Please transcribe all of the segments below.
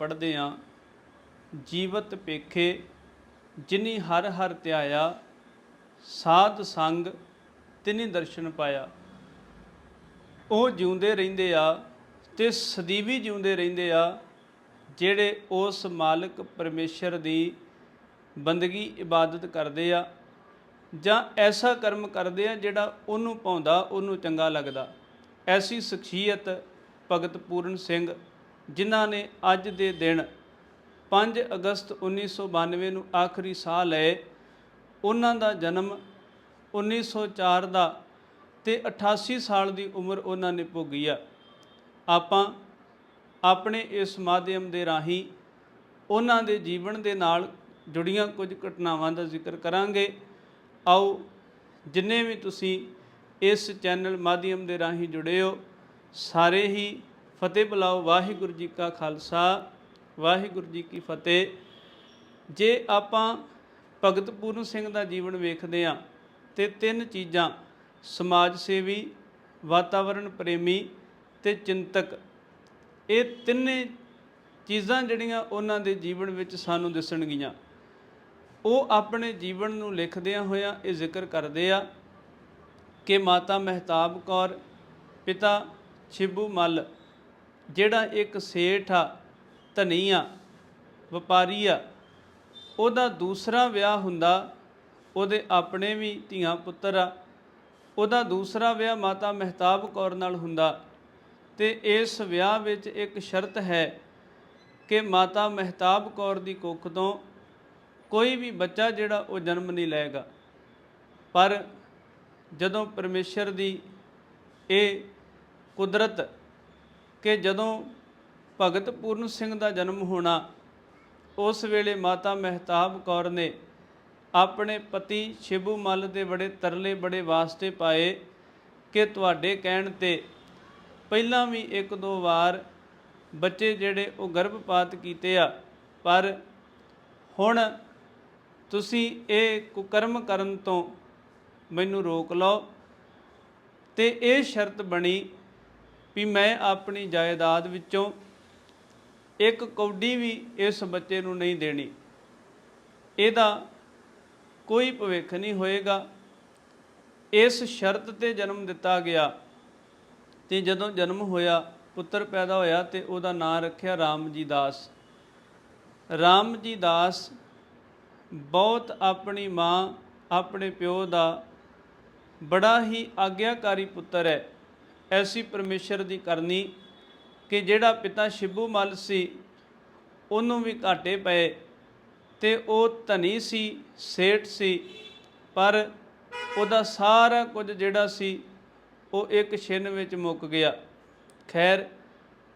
ਪੜ੍ਹਦੇ ਆ। ਜੀਵਤ ਪੇਖੇ ਜਿਨੀ ਹਰ ਹਰ ਧਿਆਇਆ, ਸਾਧ ਸੰਗ ਤਿਨੀ ਦਰਸ਼ਨ ਪਾਇਆ। ਉਹ ਜਿਉਂਦੇ ਰਹਿੰਦੇ ਆ ਤੇ ਸਦੀਵੀ ਜਿਉਂਦੇ ਰਹਿੰਦੇ ਆ, ਜਿਹੜੇ ਉਸ ਮਾਲਕ ਪਰਮੇਸ਼ਰ ਦੀ ਬੰਦਗੀ ਇਬਾਦਤ ਕਰਦੇ ਆ ਜਾਂ ਐਸਾ ਕਰਮ ਕਰਦੇ ਆ ਜਿਹੜਾ ਉਹਨੂੰ ਪਾਉਂਦਾ, ਉਹਨੂੰ ਚੰਗਾ ਲੱਗਦਾ। ਐਸੀ ਸ਼ਖਸੀਅਤ ਭਗਤ ਪੂਰਨ ਸਿੰਘ ਜਿਨ੍ਹਾਂ ਨੇ ਅੱਜ ਦੇ ਦਿਨ 5 ਅਗਸਤ 1992 ਨੂੰ ਆਖਰੀ ਸਾਹ ਲਏ, ਉਹਨਾਂ ਦਾ ਜਨਮ 1904 ਦਾ ਤੇ 88 ਸਾਲ ਦੀ ਉਮਰ ਉਹਨਾਂ ਨੇ ਭੋਗੀ ਆ। ਆਪਾਂ ਆਪਣੇ ਇਸ ਮਾਧਿਅਮ ਦੇ ਰਾਹੀਂ ਉਹਨਾਂ ਦੇ ਜੀਵਨ ਦੇ ਨਾਲ ਜੁੜੀਆਂ ਕੁਝ ਘਟਨਾਵਾਂ ਦਾ ਜ਼ਿਕਰ ਕਰਾਂਗੇ। ਆਓ, ਜਿੰਨੇ ਵੀ ਤੁਸੀਂ ਇਸ ਚੈਨਲ ਮਾਧਿਅਮ ਦੇ ਰਾਹੀਂ ਜੁੜੇ ਹੋ, ਸਾਰੇ ਹੀ ਫਤਿਹ ਬੁਲਾਓ, ਵਾਹਿਗੁਰੂ ਜੀ ਕਾ ਖਾਲਸਾ, ਵਾਹਿਗੁਰੂ ਜੀ ਕੀ ਫਤਿਹ। ਜੇ ਆਪਾਂ ਭਗਤ ਪੂਰਨ ਸਿੰਘ ਦਾ ਜੀਵਨ ਵੇਖਦੇ ਆ ਤੇ ਤਿੰਨ ਚੀਜ਼ਾਂ, ਸਮਾਜ ਸੇਵੀ, ਵਾਤਾਵਰਣ ਪ੍ਰੇਮੀ ਤੇ ਚਿੰਤਕ। ਇਹ ਤਿੰਨੇ ਚੀਜ਼ਾਂ ਜਿਹੜੀਆਂ ਉਹਨਾਂ ਦੇ ਜੀਵਨ ਵਿੱਚ ਸਾਨੂੰ ਦਿਸਣਗੀਆਂ। ਉਹ ਆਪਣੇ ਜੀਵਨ ਨੂੰ ਲਿਖਦਿਆਂ ਹੋਇਆਂ ਇਹ ਜ਼ਿਕਰ ਕਰਦੇ ਆ ਕਿ ਮਾਤਾ ਮਹਿਤਾਬ ਕੌਰ, ਪਿਤਾ ਛਿਬੂ ਮੱਲ ਜਿਹੜਾ ਇੱਕ ਸੇਠ ਆ, ਧਨੀ ਆ, ਵਪਾਰੀ ਆ, ਉਹਦਾ ਦੂਸਰਾ ਵਿਆਹ ਹੁੰਦਾ, ਉਹਦੇ ਆਪਣੇ ਵੀ ਧੀਆਂ ਪੁੱਤਰ ਆ, ਉਹਦਾ ਦੂਸਰਾ ਵਿਆਹ ਮਾਤਾ ਮਹਿਤਾਬ ਕੌਰ ਨਾਲ ਹੁੰਦਾ ਤੇ ਇਸ ਵਿਆਹ ਵਿੱਚ ਇੱਕ ਸ਼ਰਤ ਹੈ ਕਿ ਮਾਤਾ ਮਹਿਤਾਬ ਕੌਰ ਦੀ ਕੁੱਖ ਤੋਂ ਕੋਈ ਵੀ ਬੱਚਾ ਜਿਹੜਾ ਉਹ ਜਨਮ ਨਹੀਂ ਲਏਗਾ। ਪਰ ਜਦੋਂ ਪਰਮੇਸ਼ਰ ਦੀ ਇਹ ਕੁਦਰਤ ਕਿ ਜਦੋਂ ਭਗਤ ਪੂਰਨ ਸਿੰਘ ਦਾ ਜਨਮ ਹੋਣਾ, ਉਸ ਵੇਲੇ ਮਾਤਾ ਮਹਿਤਾਬ ਕੌਰ ਨੇ ਆਪਣੇ ਪਤੀ ਸ਼ਿਬੂ ਮੱਲ ਦੇ ਬੜੇ ਤਰਲੇ ਬੜੇ ਵਾਸਤੇ ਪਾਏ ਕਿ ਤੁਹਾਡੇ ਕਹਿਣ ਤੇ ਪਹਿਲਾਂ ਵੀ ਇੱਕ ਦੋ ਵਾਰ ਬੱਚੇ ਜਿਹੜੇ ਉਹ ਗਰਭਪਾਤ ਕੀਤੇ ਆ, ਪਰ ਹੁਣ ਤੁਸੀਂ ਇਹ ਕੁਕਰਮ ਕਰਨ ਤੋਂ ਮੈਨੂੰ ਰੋਕ ਲਓ। ਤੇ ਇਹ ਸ਼ਰਤ ਬਣੀ ਵੀ ਮੈਂ ਆਪਣੀ ਜਾਇਦਾਦ ਵਿੱਚੋਂ ਇੱਕ ਕੌਡੀ ਵੀ ਇਸ ਬੱਚੇ ਨੂੰ ਨਹੀਂ ਦੇਣੀ। ਇਹਦਾ ਕੋਈ ਭਵਿੱਖ ਨਹੀਂ ਹੋਏਗਾ। ਇਸ ਸ਼ਰਤ ਤੇ ਜਨਮ ਦਿੱਤਾ ਗਿਆ ਤੇ ਜਦੋਂ ਜਨਮ ਹੋਇਆ, ਪੁੱਤਰ ਪੈਦਾ ਹੋਇਆ ਤੇ ਉਹਦਾ ਨਾਂ ਰੱਖਿਆ ਰਾਮ ਜੀ ਦਾਸ। ਰਾਮ ਜੀ ਦਾਸ ਬਹੁਤ ਆਪਣੀ ਮਾਂ, ਆਪਣੇ ਪਿਓ ਦਾ ਬੜਾ ਹੀ ਆਗਿਆਕਾਰੀ ਪੁੱਤਰ ਹੈ। ਐਸੀ ਪਰਮੇਸ਼ਰ ਦੀ ਕਰਨੀ ਕਿ ਜਿਹੜਾ ਪਿਤਾ ਸ਼ਿਬੂ ਮਲ ਸੀ, ਉਹਨੂੰ ਵੀ ਘਾਟੇ ਪਏ ਤੇ ਉਹ ਧਨੀ ਸੀ, ਸੇਠ ਸੀ, ਪਰ ਉਹਦਾ ਸਾਰਾ ਕੁਝ ਜਿਹੜਾ ਸੀ, ਉਹ ਇੱਕ ਛਿਨ ਵਿੱਚ ਮੁੱਕ ਗਿਆ। ਖੈਰ,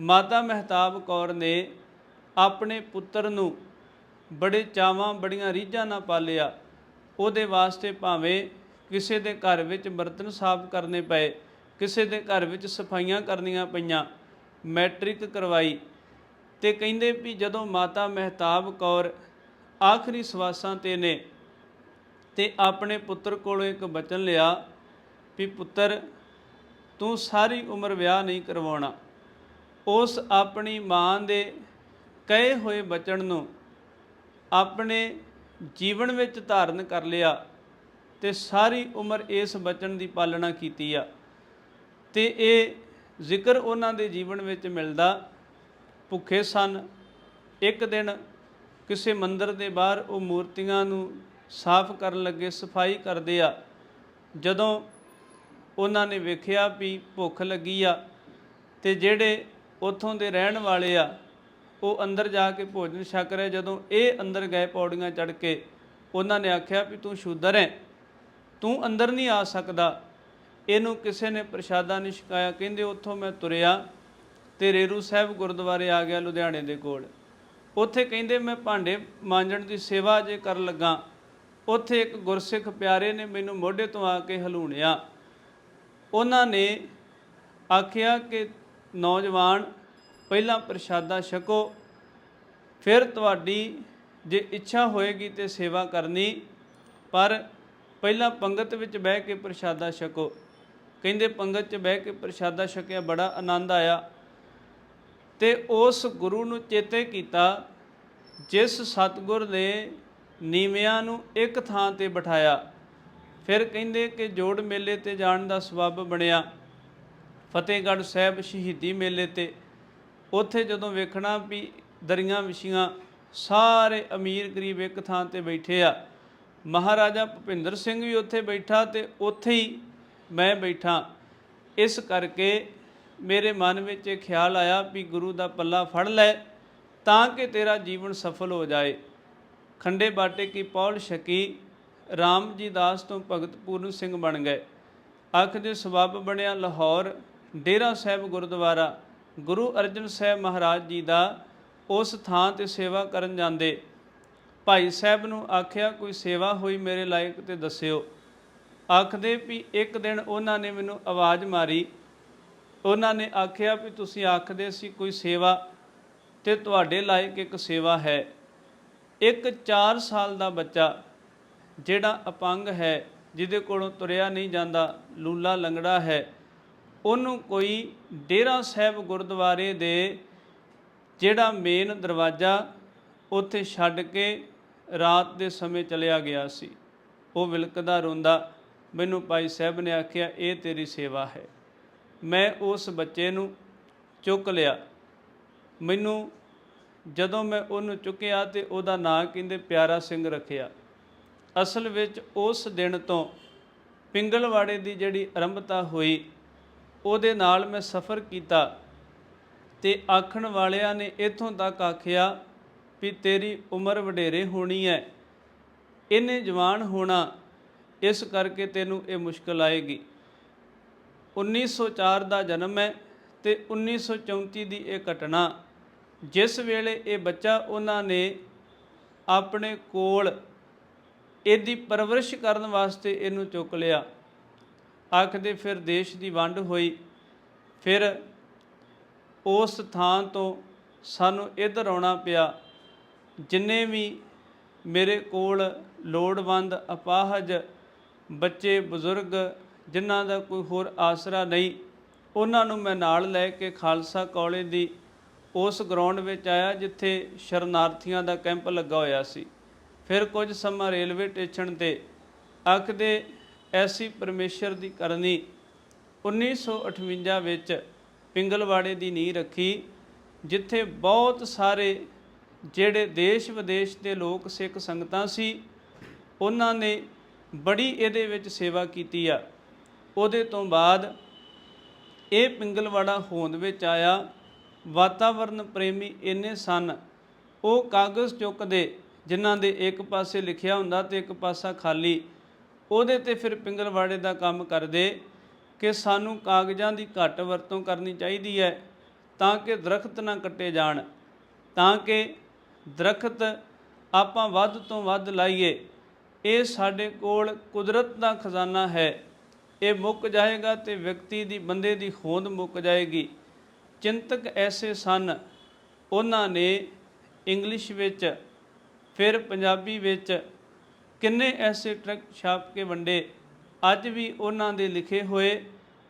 ਮਾਤਾ ਮਹਿਤਾਬ ਕੌਰ ਨੇ ਆਪਣੇ ਪੁੱਤਰ ਨੂੰ ਬੜੇ ਚਾਵਾਂ, ਬੜੀਆਂ ਰੀਝਾਂ ਨਾਲ ਪਾਲਿਆ। ਉਹਦੇ ਵਾਸਤੇ ਭਾਵੇਂ ਕਿਸੇ ਦੇ ਘਰ ਵਿੱਚ ਬਰਤਨ ਸਾਫ਼ ਕਰਨੇ ਪਏ ਕਿਸੇ ਦੇ ਘਰ ਵਿੱਚ ਸਫਾਈਆਂ ਕਰਨੀਆਂ ਪਈਆਂ, ਮੈਟ੍ਰਿਕ ਕਰਵਾਈ ਤੇ ਕਹਿੰਦੇ ਵੀ ਜਦੋਂ ਮਾਤਾ ਮਹਿਤਾਬ ਕੌਰ ਆਖਰੀ ਸਵਾਸਾਂ ਤੇ ਨੇ ਤੇ ਆਪਣੇ ਪੁੱਤਰ ਕੋਲੋਂ ਇੱਕ ਬਚਨ ਲਿਆ ਵੀ ਪੁੱਤਰ, ਤੂੰ ਸਾਰੀ ਉਮਰ ਵਿਆਹ ਨਹੀਂ ਕਰਵਾਉਣਾ। ਉਸ ਆਪਣੀ ਮਾਂ ਦੇ ਕਹੇ ਹੋਏ ਬਚਨ ਨੂੰ ਆਪਣੇ ਜੀਵਨ ਵਿੱਚ ਧਾਰਨ ਕਰ ਲਿਆ ਤੇ ਸਾਰੀ ਉਮਰ ਇਸ ਬਚਨ ਦੀ ਪਾਲਣਾ ਕੀਤੀ ਆ। ਤੇ ਇਹ ਜ਼ਿਕਰ ਉਹਨਾਂ ਦੇ ਜੀਵਨ ਵਿੱਚ ਮਿਲਦਾ। ਭੁੱਖੇ ਸਨ। ਇੱਕ ਦਿਨ ਕਿਸੇ ਮੰਦਰ ਦੇ ਬਾਹਰ ਉਹ ਮੂਰਤੀਆਂ ਨੂੰ ਸਾਫ਼ ਕਰਨ ਲੱਗੇ, ਸਫ਼ਾਈ ਕਰਦੇ ਆ। ਜਦੋਂ ਉਹਨਾਂ ਨੇ ਵੇਖਿਆ ਵੀ ਭੁੱਖ ਲੱਗੀ ਆ ਤੇ ਜਿਹੜੇ ਉੱਥੋਂ ਦੇ ਰਹਿਣ ਵਾਲੇ ਆ, ਉਹ ਅੰਦਰ ਜਾ ਕੇ ਭੋਜਨ ਛਕ ਰਹੇ। ਜਦੋਂ ਇਹ ਅੰਦਰ ਗਏ ਪੌੜੀਆਂ ਚੜ੍ਹ ਕੇ, ਉਹਨਾਂ ਨੇ ਆਖਿਆ ਵੀ ਤੂੰ ਸ਼ੂਦਰ ਹੈ। ਤੂੰ ਅੰਦਰ ਨਹੀਂ ਆ ਸਕਦਾ। ਇਹਨੂੰ ਕਿਸੇ ਨੇ ਪ੍ਰਸ਼ਾਦਾ ਨਹੀਂ ਛਕਾਇਆ। ਕਹਿੰਦੇ ਉੱਥੋਂ ਮੈਂ ਤੁਰਿਆ ਤੇ ਰੇਰੂ ਸਾਹਿਬ ਗੁਰਦੁਆਰੇ ਆ ਗਿਆ ਲੁਧਿਆਣੇ ਦੇ ਕੋਲ। ਉੱਥੇ ਕਹਿੰਦੇ ਮੈਂ ਭਾਂਡੇ ਮਾਂਜਣ ਦੀ ਸੇਵਾ ਜੇ ਕਰਨ ਲੱਗਾ। ਉੱਥੇ ਇੱਕ ਗੁਰਸਿੱਖ ਪਿਆਰੇ ਨੇ ਮੈਨੂੰ ਮੋਢੇ ਤੋਂ ਆ ਕੇ ਹਲੂਣਿਆ। ਉਹਨਾਂ ਨੇ ਆਖਿਆ ਕਿ ਨੌਜਵਾਨ, ਪਹਿਲਾਂ ਪ੍ਰਸ਼ਾਦਾ ਛਕੋ, ਫਿਰ ਤੁਹਾਡੀ ਜੇ ਇੱਛਾ ਹੋਏਗੀ ਤੇ ਸੇਵਾ ਕਰਨੀ, ਪਰ ਪਹਿਲਾਂ ਪੰਗਤ ਵਿੱਚ ਬਹਿ ਕੇ ਪ੍ਰਸ਼ਾਦਾ ਛਕੋ। ਕਹਿੰਦੇ ਪੰਗਤ 'ਚ ਬਹਿ ਕੇ ਪ੍ਰਸ਼ਾਦਾ ਛਕਿਆ, ਬੜਾ ਆਨੰਦ ਆਇਆ। ਤੇ ਉਸ ਗੁਰੂ ਨੂੰ ਚੇਤੇ ਕੀਤਾ, ਜਿਸ ਸਤਗੁਰ ਨੇ ਨੀਵਿਆਂ ਨੂੰ ਇੱਕ ਥਾਂ ਤੇ ਬਿਠਾਇਆ। ਫਿਰ ਕਹਿੰਦੇ ਕਿ ਜੋੜ ਮੇਲੇ ਤੇ ਜਾਣ ਦਾ ਸਬਬ ਬਣਿਆ। ਫਤਿਹਗੜ੍ਹ ਸਾਹਿਬ ਸ਼ਹੀਦੀ ਮੇਲੇ ਤੇ। ਉੱਥੇ ਜਦੋਂ ਵੇਖਣਾ ਵੀ ਦਰੀਆਂ ਵਿਛੀਆਂ, ਸਾਰੇ ਅਮੀਰ ਗਰੀਬ ਇੱਕ ਥਾਂ ਤੇ ਬੈਠੇ ਆ। ਮਹਾਰਾਜਾ ਭੁਪਿੰਦਰ ਸਿੰਘ ਵੀ ਉੱਥੇ ਬੈਠਾ ਤੇ ਉੱਥੇ ਹੀ ਮੈਂ ਬੈਠਾ। ਇਸ ਕਰਕੇ ਮੇਰੇ ਮਨ ਵਿੱਚ ਇਹ ਖਿਆਲ ਆਇਆ ਵੀ ਗੁਰੂ ਦਾ ਪੱਲਾ ਫੜ ਲੈ ਤਾਂ ਕਿ ਤੇਰਾ ਜੀਵਨ ਸਫਲ ਹੋ ਜਾਏ। ਖੰਡੇ ਬਾਟੇ ਕੀ ਪੌਲ ਛਕੀ, ਰਾਮ ਜੀ ਦਾਸ ਤੋਂ ਭਗਤ ਪੂਰਨ ਸਿੰਘ ਬਣ ਗਏ। ਅੱਖ ਦੇ ਸਬਬ ਬਣਿਆ ਲਾਹੌਰ, ਡੇਰਾ ਸਾਹਿਬ ਗੁਰਦੁਆਰਾ। ਗੁਰੂ ਅਰਜਨ ਸਾਹਿਬ ਮਹਾਰਾਜ ਜੀ ਦਾ ਉਸ ਥਾਂ ਤੇ ਸੇਵਾ ਕਰਨ ਜਾਂਦੇ। ਭਾਈ ਸਾਹਿਬ ਨੂੰ ਆਖਿਆ, ਕੋਈ ਸੇਵਾ ਹੋਈ ਮੇਰੇ ਲਾਇਕ ਤੇ ਦੱਸਿਓ। ਆਖਦੇ ਵੀ ਇੱਕ ਦਿਨ ਉਹਨਾਂ ਨੇ ਮੈਨੂੰ ਆਵਾਜ਼ ਮਾਰੀ। ਉਹਨਾਂ ਨੇ ਆਖਿਆ ਵੀ ਤੁਸੀਂ ਆਖਦੇ ਸੀ ਕੋਈ ਸੇਵਾ ਤੇ ਤੁਹਾਡੇ ਲਾਇਕ ਇੱਕ ਸੇਵਾ ਹੈ। ਇੱਕ 4 ਸਾਲ ਦਾ ਬੱਚਾ ਜਿਹੜਾ ਅਪੰਗ ਹੈ, ਜਿਹਦੇ ਕੋਲੋਂ ਤੁਰਿਆ ਨਹੀਂ ਜਾਂਦਾ, ਲੂਲਾ ਲੰਗੜਾ ਹੈ, ਉਹਨੂੰ ਕੋਈ ਡੇਰਾ ਸਾਹਿਬ ਗੁਰਦੁਆਰੇ ਦੇ ਜਿਹੜਾ ਮੇਨ ਦਰਵਾਜ਼ਾ ਉੱਥੇ ਛੱਡ ਕੇ ਰਾਤ ਦੇ ਸਮੇਂ ਚਲਿਆ ਗਿਆ ਸੀ। ਉਹ ਵਿਲਕਦਾ ਰੋਂਦਾ ਮੈਨੂੰ ਭਾਈ ਸਾਹਿਬ ਨੇ ਆਖਿਆ, ਇਹ ਤੇਰੀ ਸੇਵਾ ਹੈ। ਮੈਂ ਉਸ ਬੱਚੇ ਨੂੰ ਚੁੱਕ ਲਿਆ। ਮੈਨੂੰ ਜਦੋਂ ਮੈਂ ਉਹਨੂੰ ਚੁੱਕਿਆ ਤੇ ਉਹਦਾ ਨਾਂ ਕਹਿੰਦੇ ਪਿਆਰਾ ਸਿੰਘ ਰੱਖਿਆ। ਅਸਲ ਵਿੱਚ ਉਸ ਦਿਨ ਤੋਂ ਪਿੰਗਲਵਾੜੇ ਦੀ ਜਿਹੜੀ ਆਰੰਭਤਾ ਹੋਈ, ਉਹਦੇ ਨਾਲ ਮੈਂ ਸਫ਼ਰ ਕੀਤਾ ਤੇ ਆਖਣ ਵਾਲਿਆਂ ਨੇ ਇਥੋਂ ਤੱਕ ਆਖਿਆ ਵੀ ਤੇਰੀ ਉਮਰ ਵਡੇਰੇ ਹੋਣੀ ਹੈ। ਇਹਨੇ ਜਵਾਨ ਹੋਣਾ ਇਸ ਕਰਕੇ ਤੈਨੂੰ ਇਹ ਮੁਸ਼ਕਲ ਆਏਗੀ। 1904 ਦਾ ਜਨਮ ਹੈ ਤੇ 1934 ਦੀ ਇਹ ਘਟਨਾ, ਜਿਸ ਵੇਲੇ ਇਹ ਬੱਚਾ ਉਹਨਾਂ ਨੇ ਆਪਣੇ ਕੋਲ ਇਹਦੀ ਪਰਵਰਿਸ਼ ਕਰਨ ਵਾਸਤੇ ਇਹਨੂੰ ਚੁੱਕ ਲਿਆ। ਆਖਦੇ ਫਿਰ ਦੇਸ਼ ਦੀ ਵੰਡ ਹੋਈ। ਫਿਰ ਉਸ ਥਾਂ ਤੋਂ ਸਾਨੂੰ ਇੱਧਰ ਆਉਣਾ ਪਿਆ। ਜਿੰਨੇ ਵੀ ਮੇਰੇ ਕੋਲ ਲੋੜਵੰਦ ਅਪਾਹਜ ਬੱਚੇ, ਬਜ਼ੁਰਗ, ਜਿਨ੍ਹਾਂ ਦਾ ਕੋਈ ਹੋਰ ਆਸਰਾ ਨਹੀਂ, ਉਹਨਾਂ ਨੂੰ ਮੈਂ ਨਾਲ ਲੈ ਕੇ ਖਾਲਸਾ ਕਾਲਜ ਦੀ ਉਸ ਗਰਾਊਂਡ ਵਿੱਚ ਆਇਆ ਜਿੱਥੇ ਸ਼ਰਨਾਰਥੀਆਂ ਦਾ ਕੈਂਪ ਲੱਗਾ ਹੋਇਆ ਸੀ। ਫਿਰ ਕੁਝ ਸਮਾਂ ਰੇਲਵੇ ਸਟੇਸ਼ਨ ਤੇ ਆਖਦੇ ਐਸੀ ਪਰਮੇਸ਼ਰ ਦੀ ਕਰਨੀ 1958 ਵਿੱਚ ਪਿੰਗਲਵਾੜੇ ਦੀ ਨੀਂਹ ਰੱਖੀ, ਜਿੱਥੇ ਬਹੁਤ ਸਾਰੇ ਜਿਹੜੇ ਦੇਸ਼ ਵਿਦੇਸ਼ ਦੇ ਲੋਕ ਸਿੱਖ ਸੰਗਤਾਂ ਸੀ, ਉਹਨਾਂ ਨੇ ਬੜੀ ਇਹਦੇ ਵਿੱਚ ਸੇਵਾ ਕੀਤੀ ਆ। ਉਹਦੇ ਤੋਂ ਬਾਅਦ ਇਹ ਪਿੰਗਲਵਾੜਾ ਹੋਂਦ ਵਿੱਚ ਆਇਆ। ਵਾਤਾਵਰਨ ਪ੍ਰੇਮੀ ਇੰਨੇ ਸਨ। ਉਹ ਕਾਗਜ਼ ਚੁੱਕਦੇ, ਜਿਨ੍ਹਾਂ ਦੇ ਇੱਕ ਪਾਸੇ ਲਿਖਿਆ ਹੁੰਦਾ ਤੇ ਇੱਕ ਪਾਸਾ ਖਾਲੀ। ਉਹਦੇ ਤੇ ਫਿਰ ਪਿੰਗਲਵਾੜੇ ਦਾ ਕੰਮ ਕਰਦੇ ਕਿ ਸਾਨੂੰ ਕਾਗਜ਼ਾਂ ਦੀ ਘੱਟ ਵਰਤੋਂ ਕਰਨੀ ਚਾਹੀਦੀ ਹੈ ਤਾਂ ਕਿ ਦਰਖਤ ਨਾ ਕੱਟੇ ਜਾਣ, ਤਾਂ ਕਿ ਦਰਖਤ ਆਪਾਂ ਵੱਧ ਤੋਂ ਵੱਧ ਲਾਈਏ। ਇਹ ਸਾਡੇ ਕੋਲ ਕੁਦਰਤ ਦਾ ਖਜ਼ਾਨਾ ਹੈ। ਇਹ ਮੁੱਕ ਜਾਏਗਾ ਤੇ ਵਿਅਕਤੀ ਦੀ, ਬੰਦੇ ਦੀ ਹੋਂਦ ਮੁੱਕ ਜਾਏਗੀ। ਚਿੰਤਕ ਐਸੇ ਸਨ, ਉਹਨਾਂ ਨੇ ਇੰਗਲਿਸ਼ ਵਿੱਚ, ਫਿਰ ਪੰਜਾਬੀ ਵਿੱਚ ਕਿੰਨੇ ਐਸੇ ਟਰੈਕ ਛਾਪ ਕੇ ਵੰਡੇ। ਅੱਜ ਵੀ ਉਹਨਾਂ ਦੇ ਲਿਖੇ ਹੋਏ,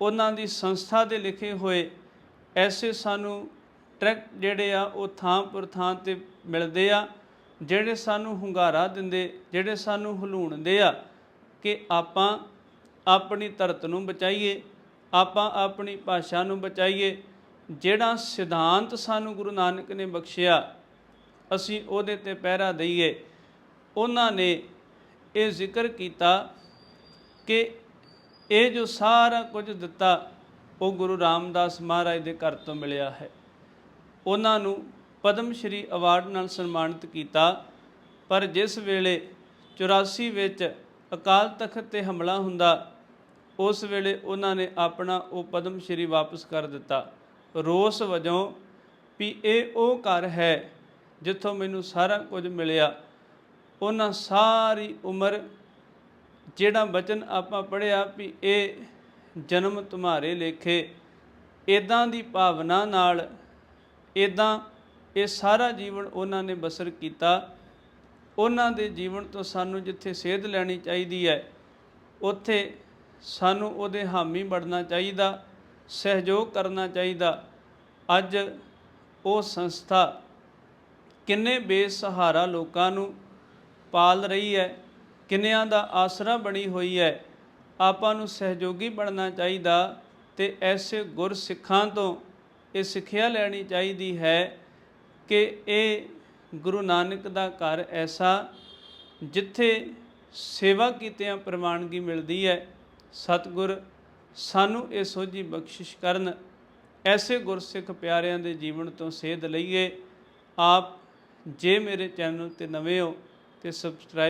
ਉਹਨਾਂ ਦੀ ਸੰਸਥਾ ਦੇ ਲਿਖੇ ਹੋਏ ਐਸੇ ਸਾਨੂੰ ਟਰੈਕ ਜਿਹੜੇ ਆ, ਉਹ ਥਾਂ ਪਰ ਥਾਂ ਤੇ ਮਿਲਦੇ ਆ। ਜਿਹੜੇ ਸਾਨੂੰ ਹੁੰਗਾਰਾ ਦਿੰਦੇ, ਜਿਹੜੇ ਸਾਨੂੰ ਹਲੂਣਦੇ ਆ ਕਿ ਆਪਾਂ ਆਪਣੀ ਧਰਤ ਨੂੰ ਬਚਾਈਏ, ਆਪਾਂ ਆਪਣੀ ਭਾਸ਼ਾ ਨੂੰ ਬਚਾਈਏ, ਜਿਹੜਾ ਸਿਧਾਂਤ ਸਾਨੂੰ ਗੁਰੂ ਨਾਨਕ ਨੇ ਬਖਸ਼ਿਆ, ਅਸੀਂ ਉਹਦੇ ਤੇ ਪਹਿਰਾ ਦਈਏ। ਉਹਨਾਂ ਨੇ ਇਹ ਜ਼ਿਕਰ ਕੀਤਾ ਕਿ ਇਹ ਜੋ ਸਾਰਾ ਕੁਝ ਦਿੱਤਾ, ਉਹ ਗੁਰੂ ਰਾਮਦਾਸ ਮਹਾਰਾਜ ਦੇ ਘਰ ਤੋਂ ਮਿਲਿਆ ਹੈ। ਉਹਨਾਂ ਨੂੰ ਪਦਮ ਸ਼੍ਰੀ ਅਵਾਰਡ ਨਾਲ ਸਨਮਾਨਿਤ ਕੀਤਾ, ਪਰ ਜਿਸ ਵੇਲੇ 84 ਵਿੱਚ ਅਕਾਲ ਤਖਤ ਤੇ ਹਮਲਾ ਹੁੰਦਾ, ਉਸ ਵੇਲੇ ਉਹਨਾਂ ਨੇ ਆਪਣਾ ਉਹ ਪਦਮ ਸ਼੍ਰੀ ਵਾਪਸ ਕਰ ਦਿੱਤਾ। ਰੋਸ ਵਜੋਂ ਵੀ ਇਹ ਉਹ ਘਰ ਹੈ ਜਿੱਥੋਂ ਮੈਨੂੰ ਸਾਰਾ ਕੁਝ ਮਿਲਿਆ। ਉਹਨਾਂ ਸਾਰੀ ਉਮਰ ਜਿਹੜਾ ਬਚਨ ਆਪਾਂ ਪੜਿਆ ਵੀ ਇਹ ਜਨਮ ਤੁਹਾਰੇ ਲੇਖੇ ਇਦਾਂ ਦੀ ਭਾਵਨਾ ਨਾਲ ਇਦਾਂ ਇਹ ਸਾਰਾ ਜੀਵਨ ਉਹਨਾਂ ਨੇ ਬਸਰ ਕੀਤਾ। ਉਹਨਾਂ ਦੇ ਜੀਵਨ ਤੋਂ ਸਾਨੂੰ ਜਿੱਥੇ ਸੇਧ ਲੈਣੀ ਚਾਹੀਦੀ ਹੈ, ਉੱਥੇ ਸਾਨੂੰ ਉਹਦੇ ਹਾਮੀ ਬਣਨਾ ਚਾਹੀਦਾ, ਸਹਿਯੋਗ ਕਰਨਾ ਚਾਹੀਦਾ। ਅੱਜ ਉਹ ਸੰਸਥਾ ਕਿੰਨੇ ਬੇਸਹਾਰਾ ਲੋਕਾਂ ਨੂੰ ਪਾਲ ਰਹੀ ਹੈ, ਕਿੰਨਿਆਂ ਦਾ ਆਸਰਾ ਬਣੀ ਹੋਈ ਹੈ, ਆਪਾਂ ਨੂੰ ਸਹਿਯੋਗੀ ਬਣਨਾ ਚਾਹੀਦਾ ਤੇ ਐਸੇ ਗੁਰ ਸਿੱਖਾਂ ਤੋਂ ਇਹ ਸਿੱਖਿਆ ਲੈਣੀ ਚਾਹੀਦੀ ਹੈ ਕਿ ਇਹ ਗੁਰੂ ਨਾਨਕ ਦਾ ਘਰ ਐਸਾ ਜਿੱਥੇ ਸੇਵਾ ਕੀਤਿਆਂ ਪ੍ਰਵਾਨਗੀ ਮਿਲਦੀ ਹੈ, ਸਤਿਗੁਰ ਸਾਨੂੰ ਇਹ ਸੋਝੀ ਬਖਸ਼ਿਸ਼ ਕਰਨ, ਐਸੇ ਗੁਰਸਿੱਖ ਪਿਆਰਿਆਂ ਦੇ ਜੀਵਨ ਤੋਂ ਸੇਧ ਲਈਏ। ਆਪ ਜੇ ਮੇਰੇ ਚੈਨਲ ਤੇ ਨਵੇਂ ਹੋ ਤੇ ਸਬਸਕ੍ਰਾਈਬ